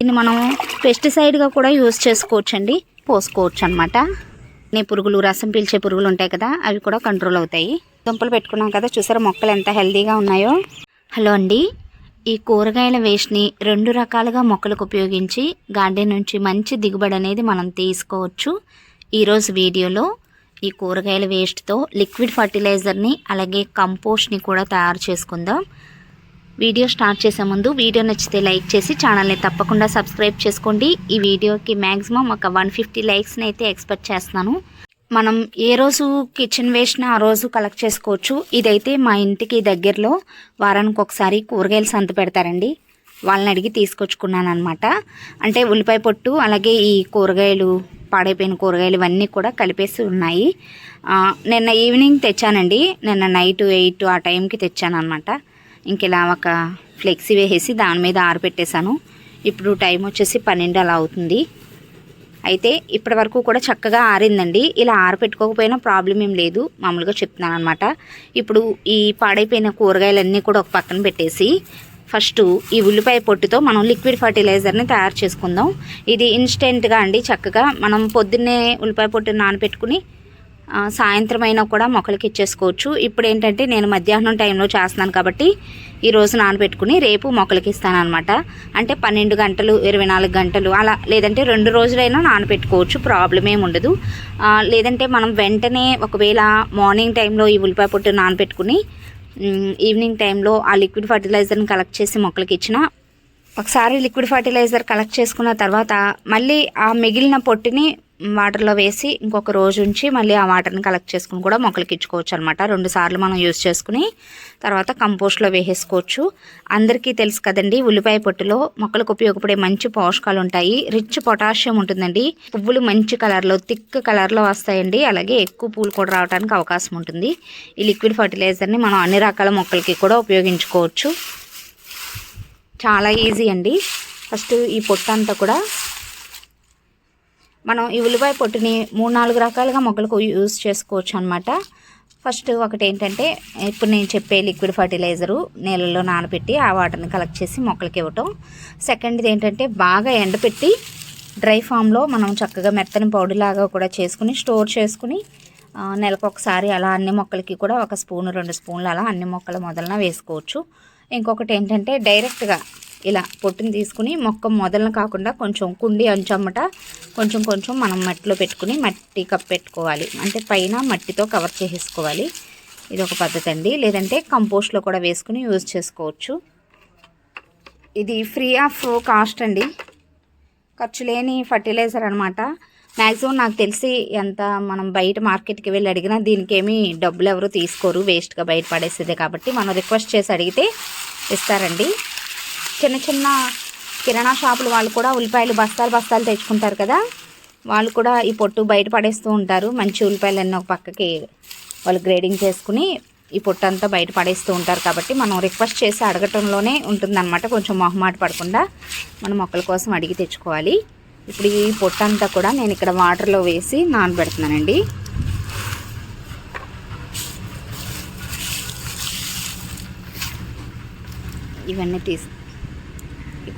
దీన్ని మనం పెస్టిసైడ్గా కూడా యూజ్ చేసుకోవచ్చండి. పోసుకోవచ్చు అనమాట నే పురుగులు రసం పీల్చే పురుగులు ఉంటాయి కదా అవి కూడా కంట్రోల్ అవుతాయి. దుంపలు పెట్టుకున్నాం కదా చూసారా మొక్కలు ఎంత హెల్తీగా ఉన్నాయో? హలో అండి. ఈ కూరగాయల వేస్ట్ని రెండు రకాలుగా మొక్కలకు ఉపయోగించి గార్డెన్ నుంచి మంచి దిగుబడి అనేది మనం తీసుకోవచ్చు. ఈరోజు వీడియోలో ఈ కూరగాయల వేస్ట్తో లిక్విడ్ ఫర్టిలైజర్ని అలాగే కంపోస్ట్ని కూడా తయారు చేసుకుందాం. వీడియో స్టార్ట్ చేసే ముందు వీడియో నచ్చితే లైక్ చేసి ఛానల్ని తప్పకుండా సబ్స్క్రైబ్ చేసుకోండి. ఈ వీడియోకి మ్యాక్సిమం ఒక వన్ ఫిఫ్టీ లైక్స్ని అయితే ఎక్స్పెక్ట్ చేస్తున్నాను. మనం ఏ రోజు కిచెన్ వేస్ట్ని ఆ రోజు కలెక్ట్ చేసుకోవచ్చు. ఇదైతే మా ఇంటికి దగ్గరలో వారానికి ఒకసారి కూరగాయలు సంత పెడతారండి. వాళ్ళని అడిగి తీసుకొచ్చుకున్నాను అనమాట అంటే ఉల్లిపాయ పొట్టు అలాగే ఈ కూరగాయలు పాడైపోయిన కూరగాయలు ఇవన్నీ కూడా కలిపేసి ఉన్నాయి. నిన్న ఈవినింగ్ తెచ్చానండి. నిన్న నైట్ ఎయిట్ ఆ టైంకి తెచ్చాను అనమాట ఇంక ఇలా ఒక ఫ్లెక్సీ వేసేసి దాని మీద ఆరబెట్టేశాను. ఇప్పుడు టైం వచ్చేసి పన్నెండు అలా అవుతుంది. అయితే ఇప్పటి వరకు కూడా చక్కగా ఆరిందండి. ఇలా ఆరపెట్టుకోకపోయినా ప్రాబ్లం ఏం లేదు. మామూలుగా చెప్తున్నాను అనమాట ఇప్పుడు ఈ పాడైపోయిన కూరగాయలన్నీ కూడా ఒక పక్కన పెట్టేసి ఫస్ట్ ఈ ఉల్లిపాయ పొట్టుతో మనం లిక్విడ్ ఫర్టిలైజర్ని తయారు చేసుకుందాం. ఇది ఇన్స్టెంట్గా అండి. చక్కగా మనం పొద్దున్నే ఉల్లిపాయ పొట్టు నానపెట్టుకుని సాయంత్రం అయినా కూడా మొక్కలకి ఇచ్చేసుకోవచ్చు. ఇప్పుడు ఏంటంటే నేను మధ్యాహ్నం టైంలో చేస్తున్నాను కాబట్టి ఈరోజు నానబెట్టుకుని రేపు మొక్కలకి ఇస్తాను అనమాట అంటే పన్నెండు గంటలు ఇరవై నాలుగు గంటలు అలా లేదంటే రెండు రోజులైనా నానబెట్టుకోవచ్చు. ప్రాబ్లం ఏమి ఉండదు. లేదంటే మనం వెంటనే ఒకవేళ మార్నింగ్ టైంలో ఈ ఉల్లిపాయ పొట్టు నానబెట్టుకుని ఈవినింగ్ టైంలో ఆ లిక్విడ్ ఫర్టిలైజర్ని కలెక్ట్ చేసి మొక్కలకి ఇచ్చిన ఒకసారి లిక్విడ్ ఫర్టిలైజర్ కలెక్ట్ చేసుకున్న తర్వాత మళ్ళీ ఆ మిగిలిన పొట్టిని వాటర్లో వేసి ఇంకొక రోజు ఉంచి మళ్ళీ ఆ వాటర్ని కలెక్ట్ చేసుకుని కూడా మొక్కలకి ఇచ్చుకోవచ్చు అనమాట రెండు సార్లు మనం యూజ్ చేసుకుని తర్వాత కంపోస్ట్లో వేసేసుకోవచ్చు. అందరికీ తెలుసు కదండి ఉల్లిపాయ పొట్టులో మొక్కలకు ఉపయోగపడే మంచి పోషకాలు ఉంటాయి. రిచ్ పొటాషియం ఉంటుందండి. పువ్వులు మంచి కలర్లో థిక్ కలర్లో వస్తాయండి. అలాగే ఎక్కువ పూలు కూడా రావడానికి అవకాశం ఉంటుంది. ఈ లిక్విడ్ ఫర్టిలైజర్ని మనం అన్ని రకాల మొక్కలకి కూడా ఉపయోగించుకోవచ్చు. చాలా ఈజీ అండి. ఫస్ట్ ఈ పొట్టు అంతా కూడా మనం ఈ ఉల్లిపాయ పొట్టుని మూడు నాలుగు రకాలుగా మొక్కలకు యూజ్ చేసుకోవచ్చు అనమాట ఫస్ట్ ఒకటి ఏంటంటే ఇప్పుడు నేను చెప్పే లిక్విడ్ ఫర్టిలైజరు నీళ్ళలో నానబెట్టి ఆ వాటర్ని కలెక్ట్ చేసి మొక్కలకి ఇవ్వటం. సెకండ్ది ఏంటంటే బాగా ఎండపెట్టి డ్రై ఫామ్లో మనం చక్కగా మెత్తని పౌడర్ లాగా కూడా చేసుకుని స్టోర్ చేసుకుని నెలకు ఒకసారి అలా అన్ని మొక్కలకి కూడా ఒక స్పూన్ రెండు స్పూన్లు అలా అన్ని మొక్కల మొదలన వేసుకోవచ్చు. ఇంకొకటి ఏంటంటే డైరెక్ట్గా ఇలా పొట్టుని తీసుకుని మొక్క మొదలను కాకుండా కొంచెం కుండి అంచమ్మట కొంచెం కొంచెం మనం మట్టిలో పెట్టుకుని మట్టి కప్ పెట్టుకోవాలి. అంటే పైన మట్టితో కవర్ చేసేసుకోవాలి. ఇది ఒక పద్ధతి అండి. లేదంటే కంపోస్ట్లో కూడా వేసుకుని యూజ్ చేసుకోవచ్చు. ఇది ఫ్రీ ఆఫ్ కాస్ట్ అండి. ఖర్చు లేని ఫర్టిలైజర్ అనమాట మ్యాక్సిమం నాకు తెలిసి ఎంత మనం బయట మార్కెట్కి వెళ్ళి అడిగినా దీనికి ఏమీ డబ్బులు ఎవరు తీసుకోరు. వేస్ట్గా బయట పడేసేదే కాబట్టి మనం రిక్వెస్ట్ చేసి అడిగితే ఇస్తారండి. చిన్న చిన్న కిరాణా షాపులు వాళ్ళు కూడా ఉల్లిపాయలు బస్తాలు బస్తాలు తెచ్చుకుంటారు కదా. వాళ్ళు కూడా ఈ పొట్టు బయట పడేస్తూ ఉంటారు. మంచి ఉల్లిపాయలు అన్నీ ఒక పక్కకి వాళ్ళు గ్రేడింగ్ చేసుకుని ఈ పొట్టు అంతా బయట పడేస్తూ ఉంటారు కాబట్టి మనం రిక్వెస్ట్ చేసి అడగటంలోనే ఉంటుందన్నమాట. కొంచెం మొహమాట పడకుండా మన మొక్కల కోసం అడిగి తెచ్చుకోవాలి. ఇప్పుడు ఈ పొట్టు అంతా కూడా నేను ఇక్కడ వాటర్లో వేసి నానబెడుతున్నానండి. ఇవన్నీ తీసి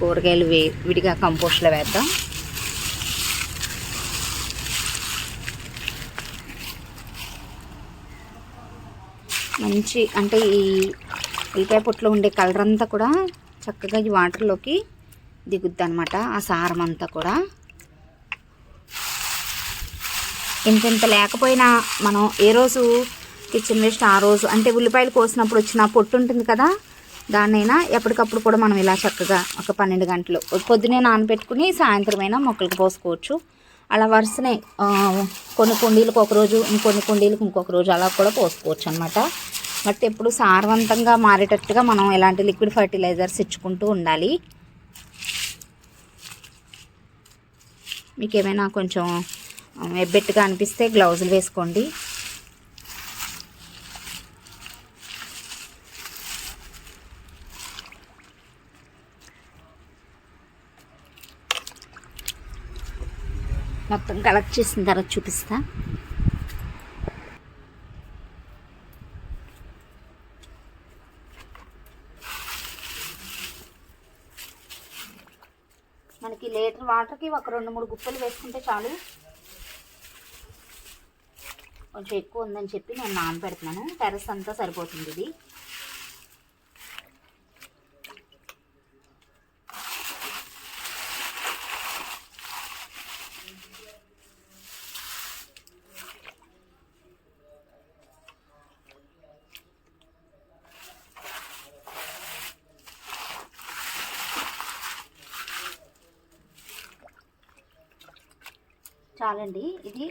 కూరగాయలు వే విడిగా కంపోస్ట్లో వేద్దాం. మంచి అంటే ఈ ఉల్లిపాయ పొట్టులో ఉండే కలర్ అంతా కూడా చక్కగా ఈ వాటర్లోకి దిగుద్ది అనమాట ఆ సారం అంతా కూడా. ఇంత లేకపోయినా మనం ఏ రోజు కిచెన్ వేస్ట్ ఆ రోజు అంటే ఉల్లిపాయలు కోసినప్పుడు వచ్చిన పొట్టు ఉంటుంది కదా దాన్నైనా ఎప్పటికప్పుడు కూడా మనం ఇలా చక్కగా ఒక పన్నెండు గంటలు పొద్దునే నానబెట్టుకుని సాయంత్రం అయినా మొక్కలకు పోసుకోవచ్చు. అలా వరుసనే కొన్ని కుండీలకు ఒక రోజు ఇంకొన్ని కుండీలకు ఇంకొక రోజు అలా కూడా పోసుకోవచ్చు అనమాట బట్ ఎప్పుడు సారవంతంగా మారేటట్టుగా మనం ఇలాంటి లిక్విడ్ ఫర్టిలైజర్స్ ఇచ్చుకుంటూ ఉండాలి. మీకు ఏమైనా కొంచెం ఎబ్బెట్టుగా అనిపిస్తే గ్లౌజులు వేసుకోండి మొత్తం కలెక్ట్ చేసిన తర్వాత చూపిస్తా. మనకి లీటర్ వాటర్కి ఒక రెండు మూడు గుప్పలు వేసుకుంటే చాలు. కొంచెం ఎక్కువ ఉందని చెప్పి నేను నానబెడుతున్నాను. టెరస్ అంతా సరిపోతుంది ఇది. చాలండి ఇది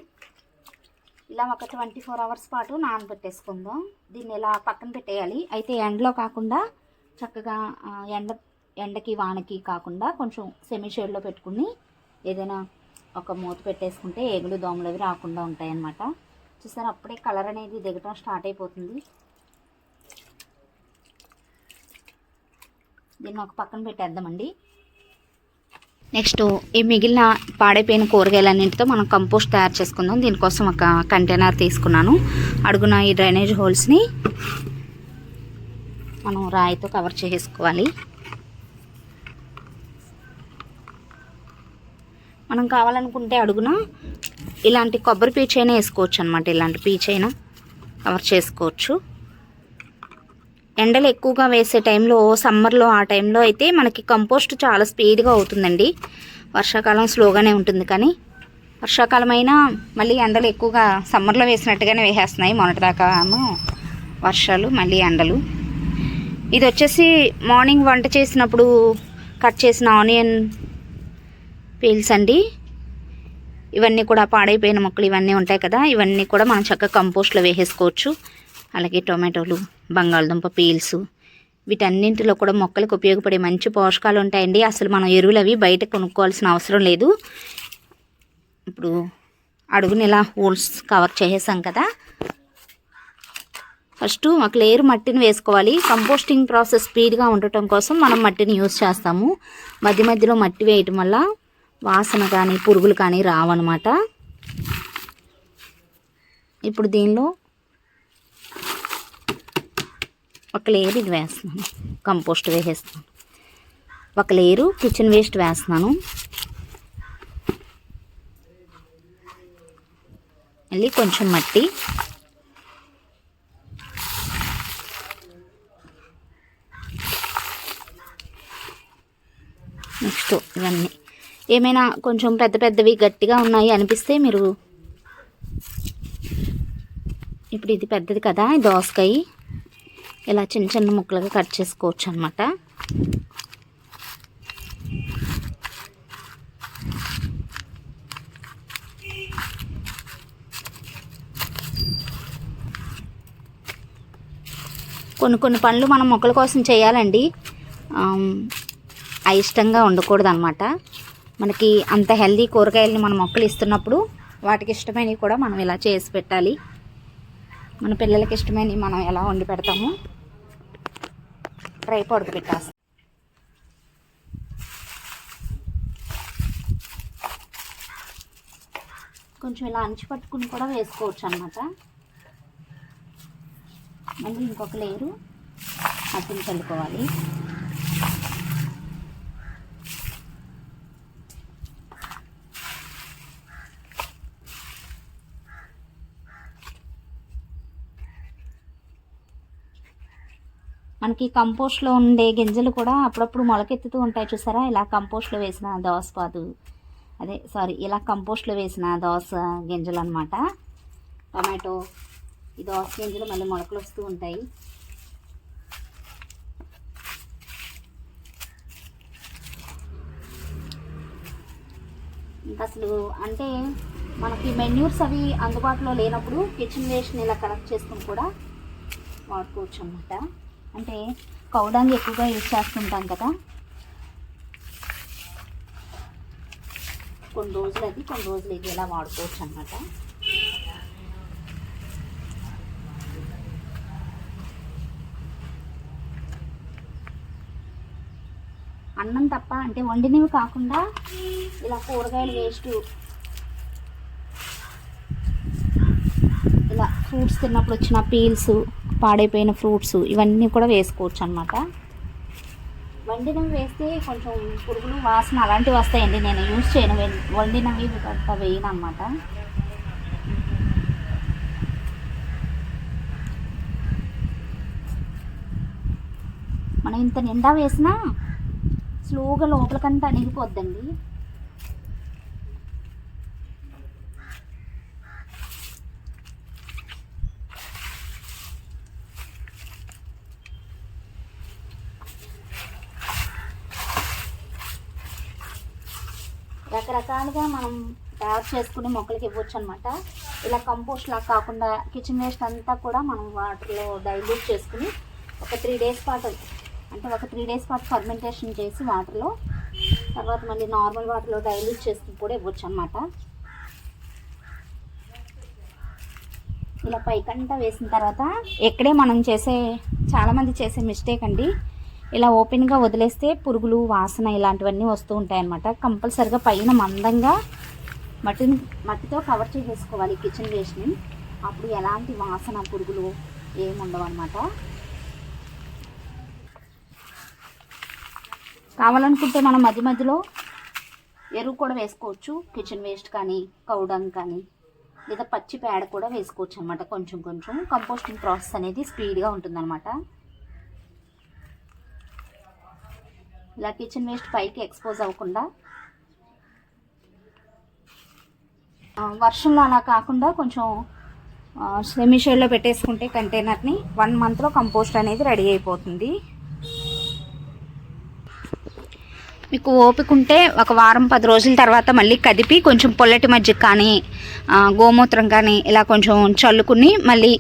ఇలా ఒక ట్వంటీ ఫోర్ అవర్స్ పాటు నానబెట్టేసుకుందాం. దీన్ని ఇలా పక్కన పెట్టేయాలి. అయితే ఎండలో కాకుండా చక్కగా ఎండ ఎండకి వానకి కాకుండా కొంచెం సెమీ షేడ్లో పెట్టుకుని ఏదైనా ఒక మూత పెట్టేసుకుంటే ఏగులు దోమలు అవి రాకుండా ఉంటాయన్నమాట. చూసారు అప్పుడే కలర్ అనేది దిగటం స్టార్ట్ అయిపోతుంది. దీన్ని ఒక పక్కన పెట్టేద్దామండి. నెక్స్ట్ ఈ మిగిలిన పాడైపోయిన కూరగాయలన్నింటితో మనం కంపోస్ట్ తయారు చేసుకుందాం. దీనికోసం ఒక కంటైనర్ తీసుకున్నాను. అడుగున ఈ డ్రైనేజ్ హోల్స్ని మనం రాయితో కవర్ చేసుకోవాలి. మనం కావాలనుకుంటే అడుగున ఇలాంటి కొబ్బరి పీచ్ అయినా వేసుకోవచ్చు అనమాట ఇలాంటి పీచ్ అయినా కవర్ చేసుకోవచ్చు. ఎండలు ఎక్కువగా వేసే టైంలో సమ్మర్లో ఆ టైంలో అయితే మనకి కంపోస్ట్ చాలా స్పీడ్గా అవుతుందండి. వర్షాకాలం స్లోగానే ఉంటుంది కానీ వర్షాకాలం అయినా మళ్ళీ ఎండలు ఎక్కువగా సమ్మర్లో వేసినట్టుగానే వేసేస్తున్నాయి. మొన్నటిదాకా వర్షాలు మళ్ళీ ఎండలు. ఇది వచ్చేసి మార్నింగ్ వంట చేసినప్పుడు కట్ చేసిన ఆనియన్ పీల్స్ అండి. ఇవన్నీ కూడా పాడైపోయిన మొక్కలు ఇవన్నీ ఉంటాయి కదా ఇవన్నీ కూడా మనం చక్కగా కంపోస్ట్లో వేసేసుకోవచ్చు. అలాగే టొమాటోలు బంగాళదుంప పీల్స్ వీటన్నింటిలో కూడా మొక్కలకు ఉపయోగపడే మంచి పోషకాలు ఉంటాయండి. అసలు మనం ఎరువులు అవి బయట కొనుక్కోవాల్సిన అవసరం లేదు. ఇప్పుడు అడుగుని ఇలా హోల్స్ కవర్ చేసేసాం కదా. ఫస్ట్ ఒక లేయర్ మట్టిని వేసుకోవాలి. కంపోస్టింగ్ ప్రాసెస్ స్పీడ్గా ఉండటం కోసం మనం మట్టిని యూస్ చేస్తాము. మధ్య మధ్యలో మట్టి వేయటం వల్ల వాసన కానీ పురుగులు కానీ రావన్నమాట. ఇప్పుడు దీనిలో ఒక లేయర్ ఇది వేస్తున్నాను. కంపోస్ట్ వేసేస్తున్నాను. ఒక లేయరు కిచెన్ వేస్ట్ వేస్తున్నాను. మళ్ళీ కొంచెం మట్టి. నెక్స్ట్ ఇవన్నీ. ఏమైనా కొంచెం పెద్ద పెద్దవి గట్టిగా ఉన్నాయి అనిపిస్తే మీరు ఇప్పుడు ఇది పెద్దది కదా దోసకాయ. ఇలా చిన్న చిన్న ముక్కలుగా కట్ చేసుకోవచ్చు అనమాట కొన్ని కొన్ని పనులు మనం మొక్కల కోసం చేయాలండి. అయిష్టంగా ఉండకూడదు అనమాట మనకి అంత హెల్దీ కూరగాయలని మన మొక్కలు ఇస్తున్నప్పుడు వాటికి ఇష్టమైనవి కూడా మనం ఇలా చేసి పెట్టాలి. మన పిల్లలకి ఇష్టమైనవి మనం ఎలా వండి పెడతాము. ట్రై పొడుకు కొంచెం ఇలా అంచి పట్టుకుని కూడా వేసుకోవచ్చు అనమాట మళ్ళీ ఇంకొక లేరు మట్టిని చల్లుకోవాలి. మనకి కంపోస్ట్లో ఉండే గింజలు కూడా అప్పుడప్పుడు మొలకెత్తుతూ ఉంటాయి చూసారా? ఇలా కంపోస్ట్లో వేసిన దోసపాదు అదే సారీ ఇలా కంపోస్ట్లో వేసిన దోస గింజలు అనమాట టమాటో ఈ దోస గింజలు మళ్ళీ మొలకలు వస్తూ ఉంటాయి. ఇంకా అసలు అంటే మనకి మెన్యూర్స్ అవి అందుబాటులో లేనప్పుడు కిచెన్ వేస్ట్ని ఇలా కలెక్ట్ చేసుకుని కూడా వాడుకోవచ్చు అనమాట అంటే కౌడాంగి ఎక్కువగా యూజ్ చేస్తుంటాం కదా. కొన్ని రోజులు అది కొన్ని రోజులు ఇది ఇలా వాడుకోవచ్చు అనమాట అన్నం తప్ప అంటే వండినవి కాకుండా ఇలా కూరగాయలు వేస్ట్ ఇలా ఫ్రూట్స్ తిన్నప్పుడు వచ్చిన పీల్స్ పాడైపోయిన ఫ్రూట్స్ ఇవన్నీ కూడా వేసుకోవచ్చు అనమాట వండినవి వేస్తే కొంచెం పురుగులు వాసన అలాంటివి వస్తాయండి. నేను యూజ్ చేయను. వండినవి అంత వేయను అనమాట మనం ఇంత నిండా వేసినా స్లోగా లోపలికంతా అణిగిపోద్దండి. రకరకాలుగా మనం తయారు చేసుకుని మొక్కలకి ఇవ్వచ్చు అనమాట ఇలా కంపోస్ట్ లాగా కాకుండా కిచెన్ వేస్ట్ అంతా కూడా మనం వాటర్లో డైల్యూట్ చేసుకుని ఒక త్రీ డేస్ పాటు అంటే ఒక త్రీ డేస్ పాటు ఫర్మెంటేషన్ చేసి వాటర్లో తర్వాత మళ్ళీ నార్మల్ వాటర్లో డైల్యూట్ చేసుకుని కూడా ఇవ్వచ్చు అనమాట ఇలా పైకంట వేసిన తర్వాత ఎక్కడే మనం చేసే చాలామంది చేసే మిస్టేక్ అండి. ఇలా ఓపెన్గా వదిలేస్తే పురుగులు వాసన ఇలాంటివన్నీ వస్తూ ఉంటాయన్నమాట. కంపల్సరిగా పైన మందంగా మట్టిని మట్టితో కవర్ చేసేసుకోవాలి కిచెన్ వేస్ట్ని. అప్పుడు ఎలాంటి వాసన పురుగులు ఏమి అనమాట కావాలనుకుంటే మనం మధ్య మధ్యలో ఎరువు కూడా వేసుకోవచ్చు. కిచెన్ వేస్ట్ కానీ కౌడంగ్ కానీ లేదా పచ్చి పేడ కూడా వేసుకోవచ్చు అనమాట కొంచెం కొంచెం. కంపోస్టింగ్ ప్రాసెస్ అనేది స్పీడ్గా ఉంటుందన్నమాట. ఇలా కిచెన్ వేస్ట్ పైకి ఎక్స్పోజ్ అవ్వకుండా వర్షంలో అలా కాకుండా కొంచెం సెమీ షేడ్లో పెట్టేసుకుంటే కంటైనర్ని వన్ మంత్లో కంపోస్ట్ అనేది రెడీ అయిపోతుంది. మీకు ఓపిక ఉంటే ఒక వారం పది రోజుల తర్వాత మళ్ళీ కదిపి కొంచెం పొల్లటి మజ్జిగ కానీ గోమూత్రం కానీ ఇలా కొంచెం చల్లుకుని మళ్ళీ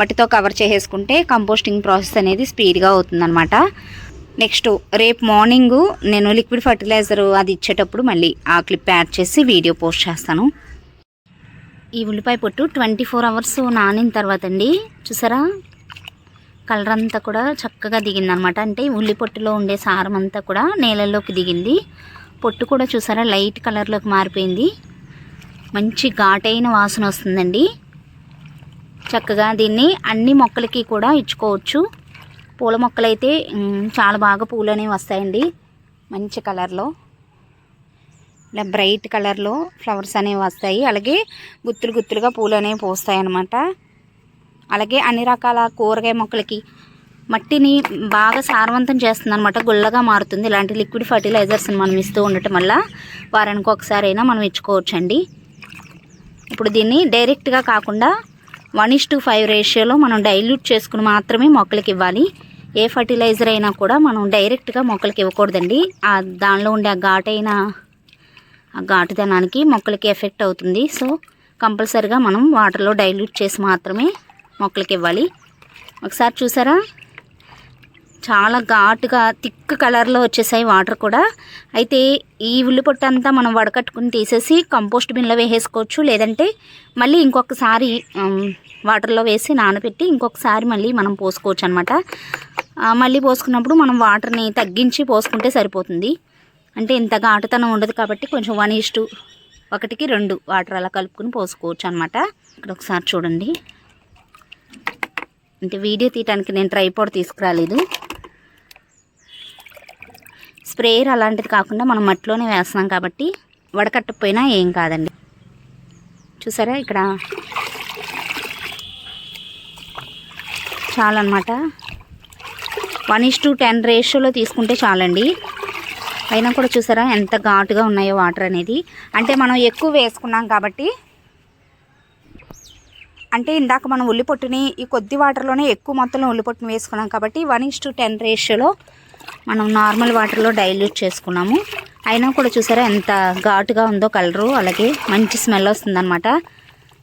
మట్టితో కవర్ చేసేసుకుంటే కంపోస్టింగ్ ప్రాసెస్ అనేది స్పీడ్గా అవుతుందన్నమాట. నెక్స్ట్ రేపు మార్నింగ్ నేను లిక్విడ్ ఫర్టిలైజర్ అది ఇచ్చేటప్పుడు మళ్ళీ ఆ క్లిప్ యాడ్ చేసి వీడియో పోస్ట్ చేస్తాను. ఈ ఉల్లిపాయ పొట్టు ట్వంటీ ఫోర్ అవర్స్ నానిన తర్వాత అండి చూసారా? కలర్ అంతా కూడా చక్కగా దిగింది అనమాట అంటే ఉల్లి పొట్టులో ఉండే సారం అంతా కూడా నేలల్లోకి దిగింది. పొట్టు కూడా చూసారా లైట్ కలర్లోకి మారిపోయింది. మంచి ఘాటైన వాసన వస్తుందండి. చక్కగా దీన్ని అన్ని మొక్కలకి కూడా ఇచ్చుకోవచ్చు. పూల మొక్కలైతే చాలా బాగా పూలు అనేవి వస్తాయండి. మంచి కలర్లో. ఇలా బ్రైట్ కలర్లో ఫ్లవర్స్ అనేవి వస్తాయి. అలాగే గుత్తులు గుత్తులుగా పూలు అనేవి పోస్తాయి అన్నమాట అలాగే అన్ని రకాల కూరగాయ మొక్కలకి మట్టిని బాగా సారవంతం చేస్తుంది అనమాట గుల్లగా మారుతుంది. ఇలాంటి లిక్విడ్ ఫర్టిలైజర్స్ని మనం ఇస్తూ ఉండటం వల్ల వారానికి ఒకసారి అయినా మనం ఇచ్చుకోవచ్చండి. ఇప్పుడు దీన్ని డైరెక్ట్గా కాకుండా వన్ ఇస్ టు ఫైవ్ రేషియోలో మనం డైల్యూట్ చేసుకుని మాత్రమే మొక్కలకి ఇవ్వాలి. ఏ ఫర్టిలైజర్ అయినా కూడా మనం డైరెక్ట్గా మొక్కలకి ఇవ్వకూడదండి. ఆ దానిలో ఉండే ఆ ఘాటైన ఆ ఘాటుదనానికి మొక్కలకి ఎఫెక్ట్ అవుతుంది. సో కంపల్సరిగా మనం వాటర్లో డైల్యూట్ చేసి మాత్రమే మొక్కలకి ఇవ్వాలి. ఒకసారి చూసారా? చాలా ఘాటుగా థిక్ కలర్లో వచ్చేసాయి వాటర్ కూడా. అయితే ఈ ఉల్లిపొట్టు అంతా మనం వడకట్టుకుని తీసేసి కంపోస్ట్ బిన్లో వేసేసుకోవచ్చు. లేదంటే మళ్ళీ ఇంకొకసారి వాటర్లో వేసి నానబెట్టి ఇంకొకసారి మళ్ళీ మనం పోసుకోవచ్చు అనమాట మళ్ళీ పోసుకున్నప్పుడు మనం వాటర్ని తగ్గించి పోసుకుంటే సరిపోతుంది. అంటే ఇంత ఆటతనం ఉండదు కాబట్టి కొంచెం వన్ ఇస్టు ఒకటికి రెండు వాటర్ అలా కలుపుకుని పోసుకోవచ్చు అనమాట ఇక్కడ ఒకసారి చూడండి. అంటే వీడియో తీయడానికి నేను ట్రైపాడ్ తీసుకురాలేదు. స్ప్రేయర్ అలాంటిది కాకుండా మనం మట్టిలోనే వేస్తున్నాం కాబట్టి వడకట్టకపోయినా ఏం కాదండి. చూసారా ఇక్కడ? చాలన్నమాట. వన్ ఇస్ టు టెన్ రేషియోలో తీసుకుంటే చాలండి. అయినా కూడా చూసారా ఎంత ఘాటుగా ఉన్నాయో వాటర్ అనేది. అంటే మనం ఎక్కువ వేసుకున్నాం కాబట్టి అంటే ఇందాక మనం ఉల్లిపొట్టుని ఈ కొద్ది వాటర్లోనే ఎక్కువ మొత్తంలో ఉల్లిపొట్టుని వేసుకున్నాం కాబట్టి వన్ ఇస్ టు టెన్ రేషియోలో మనం నార్మల్ వాటర్లో డైల్యూట్ చేసుకున్నాము. అయినా కూడా చూసారా ఎంత ఘాటుగా ఉందో కలరు అలాగే మంచి స్మెల్ వస్తుందన్నమాట.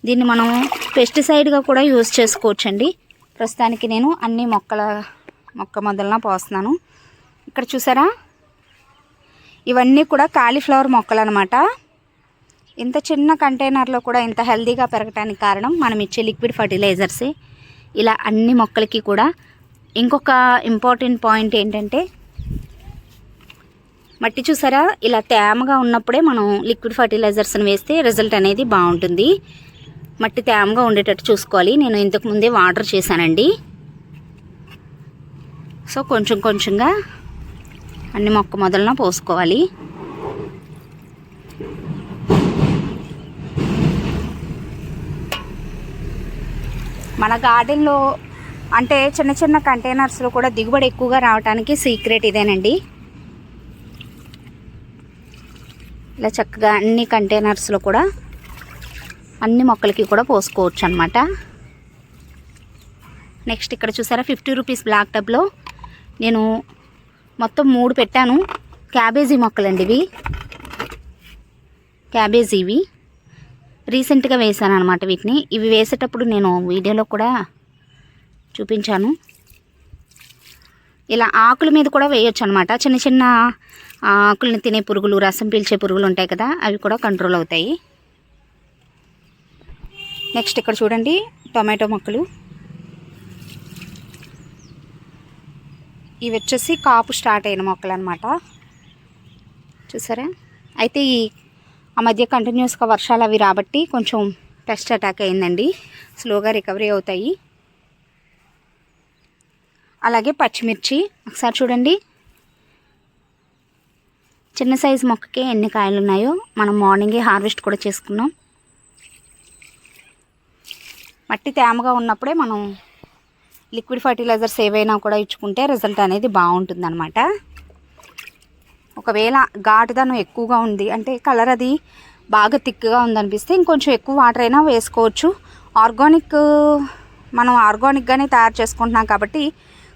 దీన్ని మనం పెస్టిసైడ్గా కూడా యూజ్ చేసుకోవచ్చండి. ప్రస్తుతానికి నేను అన్ని మొక్కల మొక్క మొదలన పోస్తున్నాను. ఇక్కడ చూసారా? ఇవన్నీ కూడా కాలీఫ్లవర్ మొక్కలు అనమాట ఇంత చిన్న కంటైనర్లో కూడా ఇంత హెల్తీగా పెరగటానికి కారణం మనం ఇచ్చే లిక్విడ్ ఫర్టిలైజర్సే. ఇలా అన్ని మొక్కలకి కూడా ఇంకొక ఇంపార్టెంట్ పాయింట్ ఏంటంటే మట్టి చూసారా? ఇలా తేమగా ఉన్నప్పుడే మనం లిక్విడ్ ఫర్టిలైజర్స్ని వేస్తే రిజల్ట్ అనేది బాగుంటుంది. మట్టి తేమగా ఉండేటట్టు చూసుకోవాలి. నేను ఇంతకు ముందే వాటర్ చేశానండి. సో కొంచెం కొంచెంగా అన్ని మొక్క మొదలన పోసుకోవాలి. మన గార్డెన్లో అంటే చిన్న చిన్న కంటైనర్స్లో కూడా దిగుబడి ఎక్కువగా రావడానికి సీక్రెట్ ఇదేనండి. ఇలా చక్కగా అన్ని కంటైనర్స్లో కూడా అన్ని మొక్కలకి కూడా పోసుకోవచ్చు అనమాట నెక్స్ట్ ఇక్కడ చూసారా ఫిఫ్టీ రూపీస్ బ్లాక్ టబ్లో నేను మొత్తం మూడు పెట్టాను. క్యాబేజీ మొక్కలండి ఇవి. క్యాబేజీ ఇవి. రీసెంట్గా వేసాను అనమాట వీటిని. ఇవి వేసేటప్పుడు నేను వీడియోలో కూడా చూపించాను. ఇలా ఆకుల మీద కూడా వేయొచ్చు అనమాట చిన్న చిన్న ఆకులను తినే పురుగులు రసం పీల్చే పురుగులు ఉంటాయి కదా అవి కూడా కంట్రోల్ అవుతాయి. నెక్స్ట్ ఇక్కడ చూడండి టొమాటో మొక్కలు. ఇవి వచ్చేసి కాపు స్టార్ట్ అయిన మొక్కలు అనమాట చూసారా? అయితే ఈ ఆ మధ్య కంటిన్యూస్గా వర్షాలు అవి రాబట్టి కొంచెం పెస్ట్ అటాక్ అయిందండి. స్లోగా రికవరీ అవుతాయి. అలాగే పచ్చిమిర్చి ఒకసారి చూడండి. చిన్న సైజు మొక్కకి ఎన్ని కాయలు ఉన్నాయో మనం మార్నింగే హార్వెస్ట్ కూడా చేసుకున్నాం. మట్టి తేమగా ఉన్నప్పుడే మనం లిక్విడ్ ఫర్టిలైజర్స్ ఏవైనా కూడా ఇచ్చుకుంటే రిజల్ట్ అనేది బాగుంటుంది అనమాట ఒకవేళ ఘాటుదనం ఎక్కువగా ఉంది అంటే కలర్ అది బాగా థిక్గా ఉందనిపిస్తే ఇంకొంచెం ఎక్కువ వాటర్ అయినా వేసుకోవచ్చు. ఆర్గానిక్ మనం ఆర్గానిక్గానే తయారు చేసుకుంటున్నాం కాబట్టి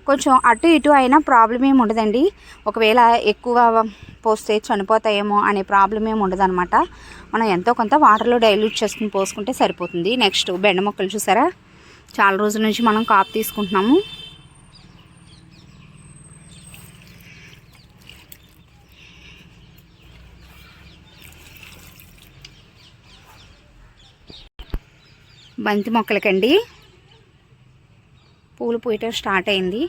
కొంచెం అటు ఇటు అయినా ప్రాబ్లం ఏమి ఉండదండి. ఒకవేళ ఎక్కువ పోస్తే చనిపోతాయేమో అనే ప్రాబ్లం ఏమి ఉండదన్నమాట. మనం ఎంతో కొంత వాటర్లో డైల్యూట్ చేసుకుని పోసుకుంటే సరిపోతుంది. నెక్స్ట్ బెండ మొక్కలు చూసారా? చాలా రోజుల నుంచి మనం కాపు తీసుకుంటున్నాము. బంతి మొక్కలకండి. పూలు పూయటం స్టార్ట్ అయింది.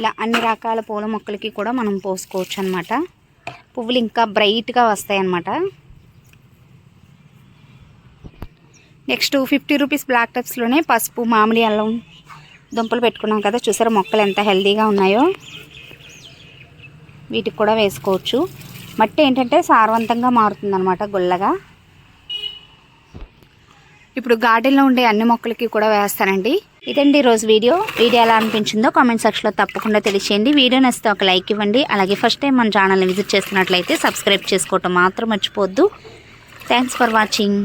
ఇలా అన్ని రకాల పూల మొక్కలకి కూడా మనం పోసుకోవచ్చు అనమాట పువ్వులు ఇంకా బ్రైట్గా వస్తాయి అన్నమాట నెక్స్ట్ ఫిఫ్టీ రూపీస్ బ్లాక్ టప్స్లోనే పసుపు మామిడి అల్లం దుంపలు పెట్టుకున్నాం కదా చూసారా మొక్కలు ఎంత హెల్తీగా ఉన్నాయో? వీటికి కూడా వేసుకోవచ్చు. మట్టి ఏంటంటే సారవంతంగా మారుతుందన్నమాట గుల్లగా. ఇప్పుడు గార్డెన్లో ఉండే అన్ని మొక్కలకి కూడా వేస్తానండి. ఇదండి ఈరోజు వీడియో. వీడియో ఎలా అనిపించిందో కామెంట్ సెక్షన్లో తప్పకుండా తెలియచేయండి. వీడియో నచ్చితే ఒక లైక్ ఇవ్వండి. అలాగే ఫస్ట్ టైం మన ఛానల్ని విజిట్ చేస్తున్నట్లయితే సబ్స్క్రైబ్ చేసుకోవటం మాత్రం మర్చిపోవద్దు. Thanks for watching